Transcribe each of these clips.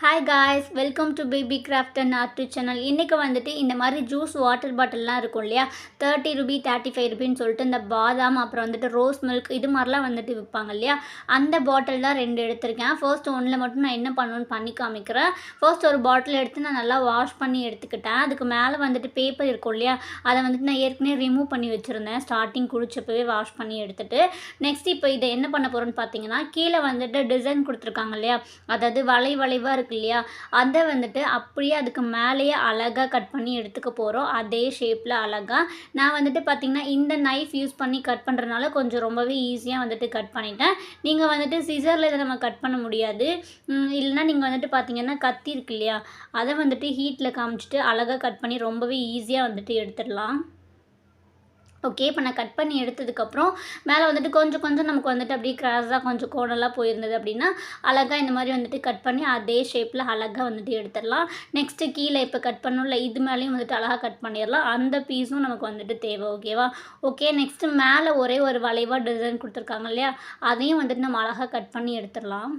Hi guys welcome to baby craft and art channel இன்றைக்கி வந்துட்டு இந்த மாதிரி ஜூஸ் வாட்டர் பாட்டில்லாம் இருக்கும் இல்லையா? தேர்ட்டி ருபி தேர்ட்டி ஃபைவ் ருபின்னு சொல்லிட்டு இந்த பாதாம் அப்புறம் வந்துட்டு ரோஸ் மில்க் இது மாதிரிலாம் வந்துட்டு விற்பாங்க இல்லையா? அந்த பாட்டில் தான் ரெண்டு எடுத்திருக்கேன். ஃபர்ஸ்ட் ஒன்றில் மட்டும் நான் என்ன பண்ணணும்னு பண்ணி காமிக்கிறேன். ஃபர்ஸ்ட் ஒரு பாட்டில் எடுத்து நான் நல்லா வாஷ் பண்ணி எடுத்துக்கிட்டேன். அதுக்கு மேலே வந்துட்டு பேப்பர் இருக்கும் இல்லையா? அதை வந்துட்டு நான் ஏற்கனவே ரிமூவ் பண்ணி வச்சுருந்தேன். ஸ்டார்டிங் குடிச்சப்பவே வாஷ் பண்ணி எடுத்துட்டு. நெக்ஸ்ட் இப்போ இதை என்ன பண்ண போகிறோன்னு பார்த்தீங்கன்னா கீழே வந்துட்டு டிசைன் கொடுத்துருக்காங்க இல்லையா? அதாவது வளை வளைவாக இருக்கு இல்லையா அதை வந்துட்டு அப்படியே அதுக்கு மேலேயே அழகாக கட் பண்ணி எடுத்துக்க போகிறோம் அதே ஷேப்பில் அழகாக நான் வந்துட்டு பார்த்திங்கன்னா இந்த நைஃப் யூஸ் பண்ணி கட் பண்ணுறதுனால கொஞ்சம் ரொம்பவே ஈஸியாக வந்துட்டு கட் பண்ணிட்டேன். நீங்கள் வந்துட்டு சிசரில் இதை நம்ம கட் பண்ண முடியாது. இல்லைனா இல்லைன்னா நீங்கள் வந்துட்டு பார்த்தீங்கன்னா கத்தி இருக்கு இல்லையா? அதை வந்துட்டு ஹீட்டில் காமிச்சிட்டு அழகாக கட் பண்ணி ரொம்பவே ஈஸியாக வந்துட்டு எடுத்துடலாம். ஓகே இப்போ நான் கட் பண்ணி எடுத்ததுக்கப்புறம் மேலே வந்துட்டு கொஞ்சம் கொஞ்சம் நமக்கு வந்துட்டு அப்படியே கிராஸாக கொஞ்சம் கோணலாக போயிருந்தது அப்படின்னா அழகாக இந்த மாதிரி வந்துட்டு கட் பண்ணி அதே ஷேப்பில் அழகாக வந்துட்டு எடுத்துடலாம். நெக்ஸ்ட்டு கீழே இப்போ கட் பண்ணல இது மேலேயும் வந்துட்டு அழகாக கட் பண்ணிடலாம். அந்த பீஸும் நமக்கு வந்துட்டு தேவை ஓகேவா ஓகே நெக்ஸ்ட்டு மேலே ஒரே ஒரு வளைவாக டிசைன் கொடுத்துருக்காங்க இல்லையா? அதையும் வந்துட்டு நம்ம அழகாக கட் பண்ணி எடுத்துடலாம்.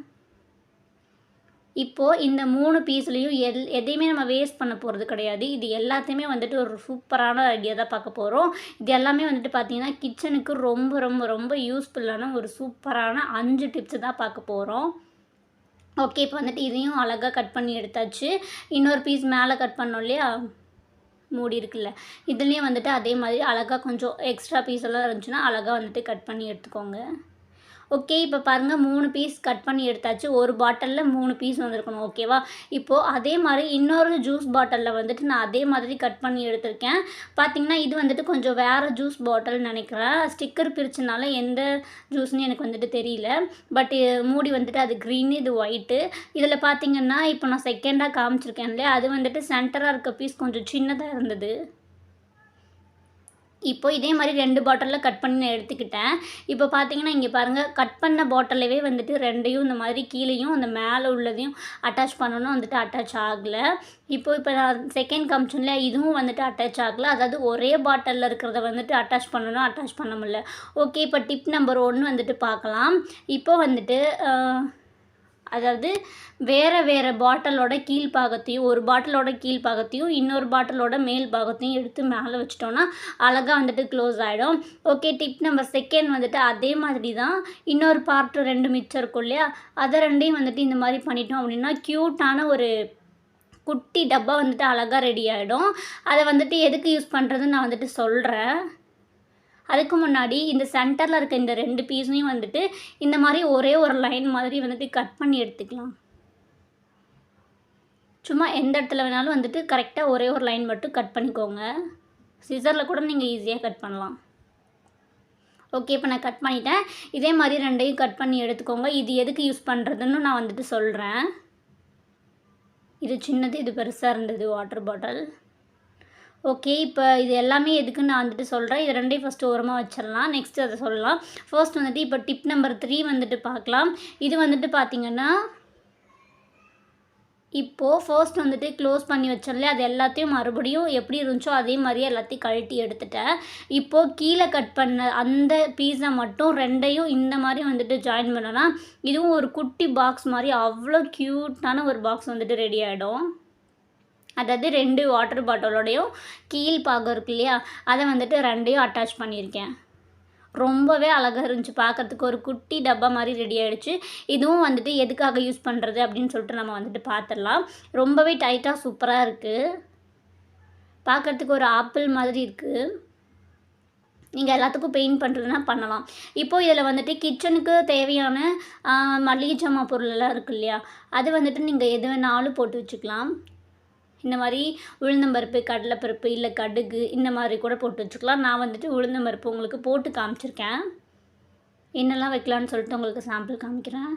இப்போது இந்த மூணு பீஸ்லேயும் எல் எதையுமே நம்ம வேஸ்ட் பண்ண போகிறது கிடையாது. இது எல்லாத்தையுமே வந்துட்டு ஒரு சூப்பரான ஐடியா தான் பார்க்க போகிறோம் இது எல்லாமே வந்துட்டு பார்த்திங்கன்னா கிச்சனுக்கு ரொம்ப ரொம்ப ரொம்ப யூஸ்ஃபுல்லான ஒரு சூப்பரான அஞ்சு டிப்ஸ் தான் பார்க்க போகிறோம் ஓகே இப்போ வந்துட்டு இதையும் அழகாக கட் பண்ணி எடுத்தாச்சு. இன்னொரு பீஸ் மேலே கட் பண்ணோம் இல்லையா? மூடி இருக்குல்ல. இதுலேயும் வந்துட்டு அதே மாதிரி அழகாக கொஞ்சம் எக்ஸ்ட்ரா பீஸ் எல்லாம் இருந்துச்சுன்னா அழகாக வந்துட்டு கட் பண்ணி எடுத்துக்கோங்க. ஓகே இப்போ பாருங்கள் மூணு பீஸ் கட் பண்ணி எடுத்தாச்சு. ஒரு பாட்டிலில் மூணு பீஸ் வந்திருக்கணும் ஓகேவா இப்போது அதே மாதிரி இன்னொரு ஜூஸ் பாட்டிலில் வந்துட்டு நான் அதே மாதிரி கட் பண்ணி எடுத்திருக்கேன். பார்த்திங்கன்னா இது வந்துட்டு கொஞ்சம் வேறு ஜூஸ் பாட்டில் நினைக்கிறேன். ஸ்டிக்கர் பிரிச்சனால எந்த ஜூஸ்னு எனக்கு வந்துட்டு தெரியல. பட் மூடி வந்துட்டு அது க்ரீன் இது ஒயிட்டு இதில் பார்த்திங்கன்னா இப்போ நான் செகண்டாக காமிச்சிருக்கேன் இல்லையா? அது வந்துட்டு சென்டராக இருக்க பீஸ் கொஞ்சம் சின்னதாக இருந்தது. இப்போ இதே மாதிரி ரெண்டு பாட்டிலில் கட் பண்ணி நான் எடுத்துக்கிட்டேன். இப்போ பார்த்தீங்கன்னா இங்கே பாருங்கள் கட் பண்ண பாட்டிலவே வந்துட்டு ரெண்டையும் இந்த மாதிரி கீழேயும் அந்த மேலே உள்ளதையும் அட்டாச் பண்ணணும். வந்துட்டு அட்டாச் ஆகலை. இப்போ இப்போ நான் செகண்ட் கம்ஷனில் இதுவும் வந்துட்டு அட்டாச் ஆகலை. அதாவது ஒரே பாட்டிலில் இருக்கிறத வந்துட்டு அட்டாச் பண்ணணும் அட்டாச் பண்ண முடியல. ஓகே இப்போ டிப் நம்பர் ஒன்று வந்துட்டு பார்க்கலாம் இப்போ வந்துட்டு அதாவது வேறு வேறு பாட்டிலோட கீழ் பாகத்தையும் ஒரு பாட்டிலோட கீழ் பாகத்தையும் இன்னொரு பாட்டிலோட மேல் பாகத்தையும் எடுத்து மேலே வச்சிட்டோன்னா அழகாக வந்துட்டு க்ளோஸ் ஆகிடும் ஓகே டிப் நம்பர் செகண்ட் வந்துட்டு அதே மாதிரி தான் இன்னொரு பார்ட்டு ரெண்டு மிச்சம் இருக்கும் இல்லையா? அதை ரெண்டையும் வந்துட்டு இந்த மாதிரி பண்ணிட்டோம் அப்படின்னா க்யூட்டான ஒரு குட்டி டப்பா வந்துட்டு அழகாக ரெடி ஆகிடும் அதை வந்துட்டு எதுக்கு யூஸ் பண்ணுறதுன்னு நான் வந்துட்டு சொல்கிறேன் அதுக்கு முன்னாடி இந்த சென்டரில் இருக்க இந்த ரெண்டு பீஸையும் வந்துட்டு இந்த மாதிரி ஒரே ஒரு லைன் மாதிரி வந்துட்டு கட் பண்ணி எடுத்துக்கலாம். சும்மா எந்த இடத்துல வேணாலும் வந்துட்டு கரெக்டாக ஒரே ஒரு லைன் மட்டும் கட் பண்ணிக்கோங்க. சிசரில் கூட நீங்கள் ஈஸியாக கட் பண்ணலாம். ஓகே இப்போ நான் கட் பண்ணிட்டேன். இதே மாதிரி ரெண்டையும் கட் பண்ணி எடுத்துக்கோங்க. இது எதுக்கு யூஸ் பண்ணுறதுன்னு நான் வந்துட்டு சொல்கிறேன் இது சின்னது இது பெருசாக இருந்தது வாட்டர் பாட்டில் ஓகே இப்போ இது எல்லாமே எதுக்குன்னு நான் வந்துட்டு சொல்கிறேன் இது ரெண்டையும் ஃபஸ்ட்டு ஓரமாக வச்சிடலாம். நெக்ஸ்ட் அதை சொல்லலாம். ஃபர்ஸ்ட் வந்துட்டு இப்போ டிப் நம்பர் த்ரீ வந்துட்டு பார்க்கலாம். இது வந்துட்டு பார்த்தீங்கன்னா இப்போது ஃபர்ஸ்ட் வந்துட்டு க்ளோஸ் பண்ணி வச்சோம்ல அது எல்லாத்தையும் மறுபடியும் எப்படி இருந்துச்சோ அதே மாதிரியே எல்லாத்தையும் கழட்டி எடுத்துட்டேன். இப்போது கீழே கட் பண்ண அந்த பீஸை மட்டும் ரெண்டையும் இந்த மாதிரி வந்துட்டு ஜாயின் பண்ணோன்னா இதுவும் ஒரு குட்டி பாக்ஸ் மாதிரி அவ்வளோ க்யூட்டான ஒரு பாக்ஸ் வந்துட்டு ரெடி ஆகிடும் அதாவது ரெண்டு வாட்டர் பாட்டிலோடையும் கீழ் பாகம் இருக்கு இல்லையா அதை வந்துட்டு ரெண்டையும் அட்டாச் பண்ணியிருக்கேன். ரொம்பவே அழகாக இருந்துச்சு பார்க்கறதுக்கு. ஒரு குட்டி டப்பா மாதிரி ரெடி ஆகிடுச்சு இதுவும் வந்துட்டு எதுக்காக யூஸ் பண்ணுறது அப்படின்னு சொல்லிட்டு நம்ம வந்துட்டு பார்த்துடலாம். ரொம்பவே டைட்டாக சூப்பராக இருக்குது பார்க்கறதுக்கு ஒரு ஆப்பிள் மாதிரி இருக்குது நீங்கள் எல்லாத்துக்கும் பெயிண்ட் பண்ணுறதுனா பண்ணலாம். இப்போது இதில் வந்துட்டு கிச்சனுக்கு தேவையான மளிகை ஜாமான் பொருள் எல்லாம் இருக்கு இல்லையா அது வந்துட்டு நீங்கள் எது வேணாலும் போட்டு வச்சுக்கலாம். இந்த மாதிரி உளுந்தம்பருப்பு கடலைப்பருப்பு இல்லை கடுகு இந்த மாதிரி கூட போட்டு வச்சுக்கலாம். நான் வந்துட்டு உளுந்தம்பருப்பு உங்களுக்கு போட்டு காமிச்சிருக்கேன். என்னெல்லாம் வைக்கலான்னு சொல்லிட்டு உங்களுக்கு சாம்பிள் காமிக்கிறேன்.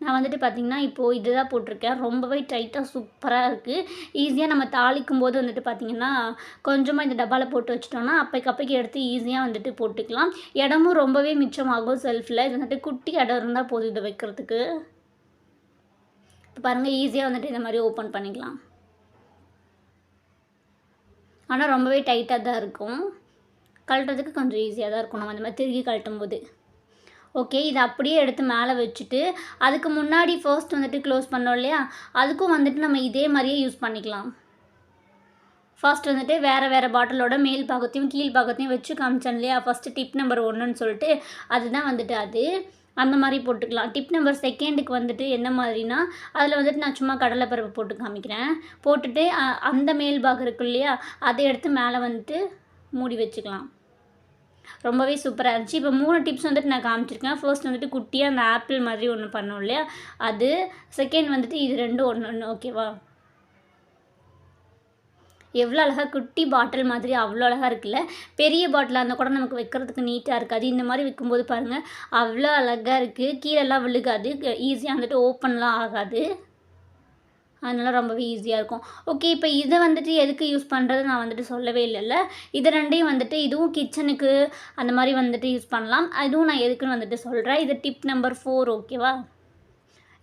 நான் வந்துட்டு பார்த்திங்கன்னா இப்போது இதுதான் போட்டிருக்கேன். ரொம்பவே டைட்டாக சூப்பராக இருக்குது ஈஸியாக நம்ம தாளிக்கும் போது வந்துட்டு பார்த்திங்கன்னா கொஞ்சமாக இந்த டப்பாவில் போட்டு வச்சிட்டோம்னா அப்பைக்கு அப்பைக்கு எடுத்து ஈஸியாக வந்துட்டு போட்டுக்கலாம். இடமும் ரொம்பவே மிச்சமாகும் செல்ஃபில் இது வந்துட்டு குட்டி இடம் இருந்தால் போதும் இதை வைக்கிறதுக்கு. இப்போ பாருங்கள் ஈஸியாக வந்துட்டு இந்த மாதிரி ஓப்பன் பண்ணிக்கலாம். ஆனால் ரொம்பவே டைட்டாக தான் இருக்கும். கழட்டுறதுக்கு கொஞ்சம் ஈஸியாக தான் இருக்கும். நம்ம அந்த மாதிரி திருகி கழட்டும் போது ஓகே இதை அப்படியே எடுத்து மேலே வச்சுட்டு அதுக்கு முன்னாடி ஃபர்ஸ்ட் வந்துட்டு க்ளோஸ் பண்ணோம் இல்லையா? அதுக்கும் வந்துட்டு நம்ம இதே மாதிரியே யூஸ் பண்ணிக்கலாம். ஃபர்ஸ்ட் வந்துட்டு வேறு வேறு பாட்டிலோட மேல் பாகத்தையும் கீழ் பாகத்தையும் வச்சு காமிச்சேன் இல்லையா? ஃபஸ்ட்டு டிப் நம்பர் ஒன்றுன்னு சொல்லிட்டு அதுதான் வந்துட்டு அது. அந்த மாதிரி போட்டுக்கலாம். டிப் நம்பர் செகண்டுக்கு வந்துட்டு என்ன மாதிரினா அதில் வந்துட்டு நான் சும்மா கடலைப்பருப்பு போட்டு காமிக்கிறேன். போட்டுட்டு அந்த மேல் பாகம் இருக்கு இல்லையா அதை எடுத்து மேலே வந்துட்டு மூடி வச்சுக்கலாம். ரொம்பவே சூப்பராக இருந்துச்சு. இப்போ மூணு டிப்ஸ் வந்துட்டு நான் காமிச்சிருக்கேன். ஃபர்ஸ்ட் வந்துட்டு குட்டியாக அந்த ஆப்பிள் மாதிரி ஒன்று பண்ணோம் இல்லையா அது செகண்ட் வந்துட்டு இது ரெண்டும் ஒன்று ஒன்று ஓகேவா எவ்வளோ அழகாக குட்டி பாட்டில் மாதிரி அவ்வளோ அழகாக இருக்குல்ல? பெரிய பாட்டிலாக இருந்தால் கூட நமக்கு வைக்கிறதுக்கு நீட்டாக இருக்காது. இந்த மாதிரி விற்கும்போது பாருங்கள் அவ்வளோ அழகாக இருக்குது கீழெல்லாம் விழுகாது. ஈஸியாக வந்துட்டு ஓப்பன்லாம் ஆகாது. அதனால ரொம்பவே ஈஸியாக இருக்கும். ஓகே இப்போ இதை வந்துட்டு எதுக்கு யூஸ் பண்ணுறது நான் வந்துட்டு சொல்லவே இல்லைல்ல. இது ரெண்டையும் வந்துட்டு இதுவும் கிச்சனுக்கு அந்த மாதிரி வந்துட்டு யூஸ் பண்ணலாம். அதுவும் நான் எதுக்குன்னு வந்துட்டு சொல்கிறேன் இது டிப் நம்பர் ஃபோர் ஓகேவா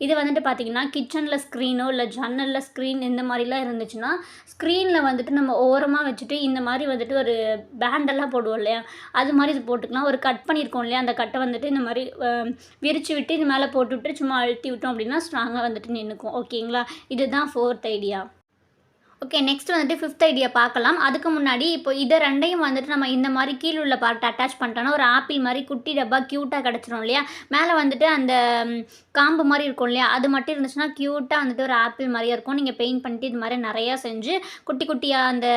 இது வந்துட்டு பார்த்தீங்கன்னா கிச்சனில் ஸ்க்ரீனோ இல்லை ஜன்னலில் ஸ்க்ரீன் இந்த மாதிரிலாம் இருந்துச்சுன்னா ஸ்க்ரீனில் வந்துட்டு நம்ம ஓரமாக வச்சுட்டு இந்த மாதிரி வந்துட்டு ஒரு பேண்டெல்லாம் போடுவோம் இல்லையா? அது மாதிரி இது போட்டுக்கலாம். ஒரு கட் பண்ணியிருக்கோம் இல்லையா? அந்த கட்டை வந்துட்டு இந்த மாதிரி விரித்து விரிச்சு விட்டு இது மேலே போட்டுவிட்டு சும்மா அழுத்தி விட்டோம் அப்படின்னா ஸ்ட்ராங்காக வந்துட்டு நின்றுக்கும் ஓகேங்களா இதுதான் ஃபோர்த் ஐடியா ஓகே நெக்ஸ்ட் வந்துட்டு ஃபிஃப்த் ஐடியா பார்க்கலாம். அதுக்கு முன்னாடி இப்போ இதை ரெண்டையும் வந்துட்டு நம்ம இந்த மாதிரி கீழ் உள்ள பார்ட் அட்டாச் பண்ணிட்டோன்னா ஒரு ஆப்பிள் மாதிரி குட்டி டப்பா க்யூட்டாக கிடச்சிரும் இல்லையா? மேலே வந்துட்டு அந்த காம்பு மாதிரி இருக்கும் இல்லையா? அது மட்டும் இருந்துச்சுன்னா க்யூட்டாக வந்துட்டு ஒரு ஆப்பிள் மாதிரியே இருக்கும். நீங்கள் பெயிண்ட் பண்ணிட்டு இது மாதிரி நிறையா செஞ்சு குட்டி குட்டியாக அந்த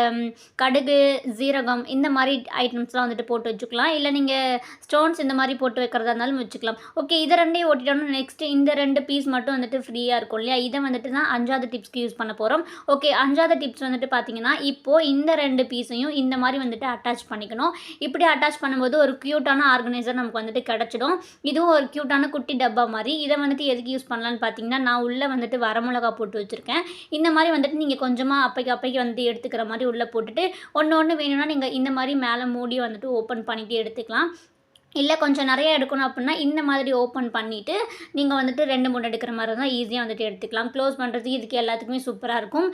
கடுகு ஜீரகம் இந்த மாதிரி ஐட்டம்ஸ்லாம் வந்துட்டு போட்டு வச்சுக்கலாம். இல்லை நீங்கள் ஸ்டோன்ஸ் இந்த மாதிரி போட்டு வைக்கிறதா இருந்தாலும் வச்சுக்கலாம். ஓகே இதை ரெண்டையும் ஓட்டிட்டோம்னா நெக்ஸ்ட் இந்த ரெண்டு பீஸ் மட்டும் வந்துட்டு ஃப்ரீயாக இருக்கும் இல்லையா? இதை வந்துட்டு தான் அஞ்சாவது டிப்ஸ்க்கு யூஸ் பண்ண போகிறோம் ஓகே அஞ்சாவது டிப்ஸ் வந்துட்டு பார்த்தீங்கன்னா இப்போது இந்த ரெண்டு பீஸையும் இந்த மாதிரி வந்துட்டு அட்டாச் பண்ணிக்கணும். இப்படி அட்டாச் பண்ணும்போது ஒரு க்யூட்டான ஆர்கனைசர் நமக்கு வந்துட்டு கிடச்சிடும். இதுவும் ஒரு க்யூட்டான குட்டி டப்பா மாதிரி. இதை வந்துட்டு எதுக்கு யூஸ் பண்ணலான்னு பார்த்தீங்கன்னா நான் உள்ளே வந்துட்டு வரமிளகா போட்டு வச்சுருக்கேன். இந்த மாதிரி வந்துட்டு நீங்கள் கொஞ்சமாக அப்பைக்கு அப்பைக்கு வந்துட்டு எடுத்துக்கிற மாதிரி உள்ளே போட்டுட்டு ஒன்று ஒன்று வேணும்னா நீங்கள் இந்த மாதிரி மேலே மூடி வந்துட்டு ஓப்பன் பண்ணிவிட்டு எடுத்துக்கலாம். இல்லை கொஞ்சம் நிறைய எடுக்கணும் அப்படின்னா இந்த மாதிரி ஓப்பன் பண்ணிவிட்டு நீங்கள் வந்துட்டு ரெண்டு மூணு எடுக்கிற மாதிரி இருந்தால் ஈஸியாக வந்துட்டு எடுத்துக்கலாம். க்ளோஸ் பண்ணுறதுக்கு இதுக்கு எல்லாத்துக்குமே சூப்பராக இருக்கும்.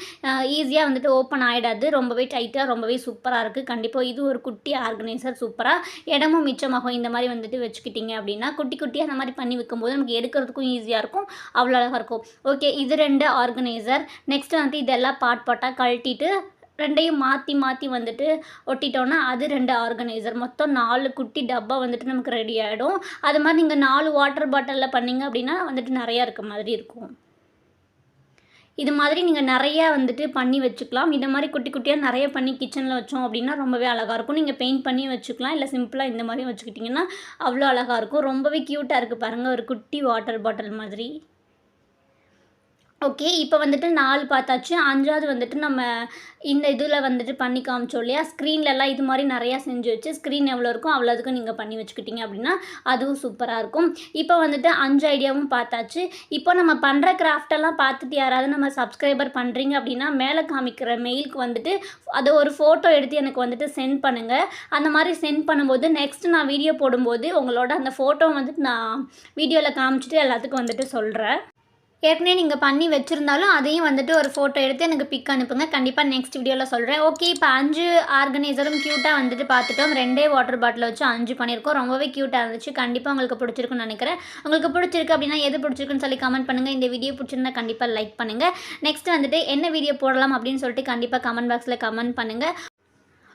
ஈஸியாக வந்துட்டு ஓப்பன் ஆகிடாது ரொம்பவே டைட்டாக ரொம்பவே சூப்பராக இருக்குது கண்டிப்பாக இது ஒரு குட்டி ஆர்கனைசர் சூப்பராக இடமும் மிச்சமாகும். இந்த மாதிரி வந்துட்டு வச்சுக்கிட்டிங்க அப்படின்னா குட்டி குட்டியாக அந்த மாதிரி பண்ணி வைக்கும்போது நமக்கு எடுக்கிறதுக்கும் ஈஸியாக இருக்கும். அவ்வளோ அழகாக இருக்கும். ஓகே இது ரெண்டு ஆர்கனைசர் நெக்ஸ்ட் வந்துட்டு இதெல்லாம் பாட் பாட்டாக கழட்டிட்டு ரெண்டையும் மாற்றி மாற்றி வந்துட்டு ஒட்டிட்டோன்னா அது ரெண்டு ஆர்கனைசர் மொத்தம் நாலு குட்டி டப்பா வந்துட்டு நமக்கு ரெடி ஆகிடும் அது மாதிரி நீங்கள் நாலு வாட்டர் பாட்டிலில் பண்ணீங்க அப்படின்னா வந்துட்டு நிறையா இருக்க மாதிரி இருக்கும். இது மாதிரி நீங்கள் நிறையா வந்துட்டு பண்ணி வச்சுக்கலாம். இந்த மாதிரி குட்டி குட்டியாக நிறைய பண்ணி கிச்சனில் வச்சோம் அப்படின்னா ரொம்பவே அழகாக இருக்கும். நீங்கள் பெயிண்ட் பண்ணி வச்சுக்கலாம். இல்லை சிம்பிளாக இந்த மாதிரி வச்சுக்கிட்டிங்கன்னா அவ்வளோ அழகாக இருக்கும். ரொம்பவே க்யூட்டாக இருக்குது பாருங்கள் ஒரு குட்டி வாட்டர் பாட்டில் மாதிரி. ஓகே இப்போ வந்துட்டு நாலு பார்த்தாச்சு. அஞ்சாவது வந்துட்டு நம்ம இந்த இதில் வந்துட்டு பண்ணி காமிச்சோம் இல்லையா? ஸ்க்ரீன்லலாம் இது மாதிரி நிறையா செஞ்சு வச்சு ஸ்க்ரீன் எவ்வளோ இருக்கும் அவ்வளோதுக்கும் நீங்கள் பண்ணி வச்சுக்கிட்டீங்க அப்படின்னா அதுவும் சூப்பராக இருக்கும். இப்போ வந்துட்டு அஞ்சு ஐடியாவும் பார்த்தாச்சு. இப்போ நம்ம பண்ணுற கிராஃப்டெல்லாம் பார்த்துட்டு யாராவது நம்ம சப்ஸ்கிரைபர் பண்ணுறீங்க அப்படின்னா மேலே காமிக்கிற மெயிலுக்கு வந்துட்டு அதை ஒரு ஃபோட்டோ எடுத்து எனக்கு வந்துட்டு சென்ட் பண்ணுங்கள் அந்த மாதிரி சென்ட் பண்ணும்போது நெக்ஸ்ட் நான் வீடியோ போடும்போது உங்களோட அந்த ஃபோட்டோ வந்துட்டு நான் வீடியோவில் காமிச்சிட்டு எல்லாத்துக்கும் வந்துட்டு சொல்கிறேன் ஏற்கனவே நீங்கள் பண்ணி வச்சுருந்தாலும் அதையும் வந்துட்டு ஒரு ஃபோட்டோ எடுத்து எனக்கு பிக் அனுப்புங்க. கண்டிப்பாக நெக்ஸ்ட் வீடியோவில் சொல்கிறேன் ஓகே இப்போ அஞ்சு ஆர்கனைசரும் க்யூட்டாக வந்துட்டு பார்த்துட்டோம். ரெண்டே வாட்டர் பாட்டில் வச்சு அஞ்சு பண்ணியிருக்கோம். ரொம்பவே க்யூட்டாக இருந்துச்சு. கண்டிப்பாக உங்களுக்கு பிடிச்சிருக்குன்னு நினைக்கிறேன். உங்களுக்கு பிடிச்சிருக்கு அப்படின்னா எது பிடிச்சிருக்குன்னு சொல்லி கமெண்ட் பண்ணுங்கள் இந்த வீடியோ பிடிச்சிருந்தா கண்டிப்பாக லைக் பண்ணுங்கள் நெக்ஸ்ட் வந்துட்டு என்ன வீடியோ போடலாம் அப்படின்னு சொல்லிட்டு கண்டிப்பாக கமெண்ட் பாக்ஸில் கமெண்ட் பண்ணுங்கள்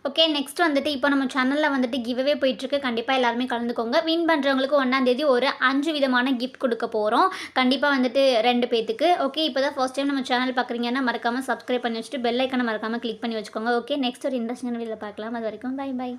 ஓகே நெக்ஸ்ட் வந்துட்டு இப்போ நம்ம சேனலில் வந்துட்டு கிவ்வே போயிட்டுருக்கு. கண்டிப்பாக எல்லாருமே கலந்துக்கோங்க. வின் பண்ணுறவங்களுக்கு ஒன்றாந்தேதி ஒரு அஞ்சு விதமான கிஃப்ட் கொடுக்க போகிறோம் கண்டிப்பாக வந்துட்டு ரெண்டு பேத்துக்கு. ஓகே இப்போ தான் ஃபர்ஸ்ட் டைம் நம்ம சேனல் பார்க்குறீங்கன்னா மறக்காமல் சப்ஸ்கிரைப் பண்ணி வச்சுட்டு பெல் ஐக்கனை மறக்காமல் கிளிக் பண்ணி வச்சுக்கோங்க. ஓகே நெக்ஸ்ட் ஒரு இன்ட்ரெஸ்டிங் வீடியோவில் பார்க்கலாம். அது வரைக்கும் பை பை